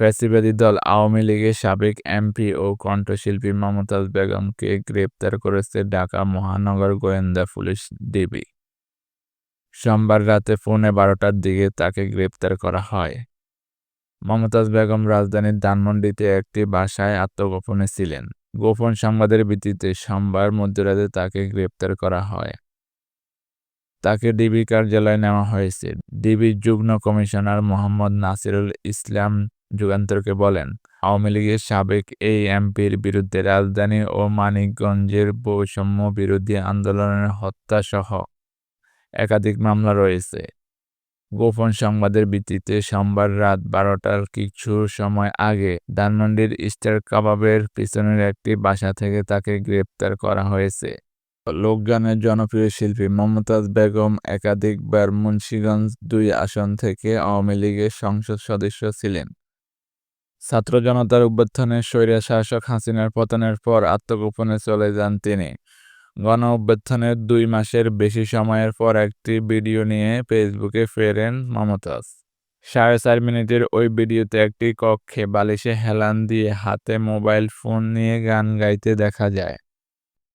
ফ্যাসিবাদী দল আওয়ামী লীগের সাবেক এমপি ও কণ্ঠশিল্পী মমতাজ বেগমকে গ্রেপ্তার করেছে ঢাকা মহানগর গোয়েন্দা পুলিশ ডিবি। সোমবার রাতে পৌনে বারোটার দিকে তাকে গ্রেপ্তার করা হয়। মমতাজ বেগম রাজধানীর ধানমন্ডিতে একটি বাসায় আত্মগোপনে ছিলেন। গোপন সংবাদের ভিত্তিতে সোমবার মধ্যরাতে তাকে গ্রেপ্তার করা হয়। তাকে ডিবি কার্যালয়ে নেওয়া হয়েছে। ডিবির যুগ্ম কমিশনার মোহাম্মদ নাসিরুল ইসলাম যুগান্তরকে বলেন। আওয়ামী লীগের সাবেক এই এমপির বিরুদ্ধে রাজধানী ও মানিকগঞ্জের বৈষম্য বিরোধী আন্দোলনের হত্যাসহ একাধিক মামলা রয়েছে। গোপন সংবাদের ভিত্তিতে সোমবার রাত বারোটার কিছু সময় আগে ধানমন্ডির স্টার কাবাবের পিছনের একটি বাসা থেকে তাকে গ্রেপ্তার করা হয়েছে। লোকগানের জনপ্রিয় শিল্পী মমতাজ বেগম একাধিকবার মুন্সীগঞ্জ দুই আসন থেকে আওয়ামী লীগের সংসদ সদস্য ছিলেন। ছাত্র জনতার অভ্যুত্থানে স্বৈরশাসক হাসিনার পতনের পর আত্মগোপনে চলে যান তিনি। গণ অভ্যুত্থানের দুই মাসের বেশি সময়ের পর একটি ভিডিও নিয়ে ফেসবুকে ফেরেন মমতাজ। সাড়ে চার মিনিটের ওই ভিডিওতে একটি কক্ষে বালিশে হেলান দিয়ে হাতে মোবাইল ফোন নিয়ে গান গাইতে দেখা যায়।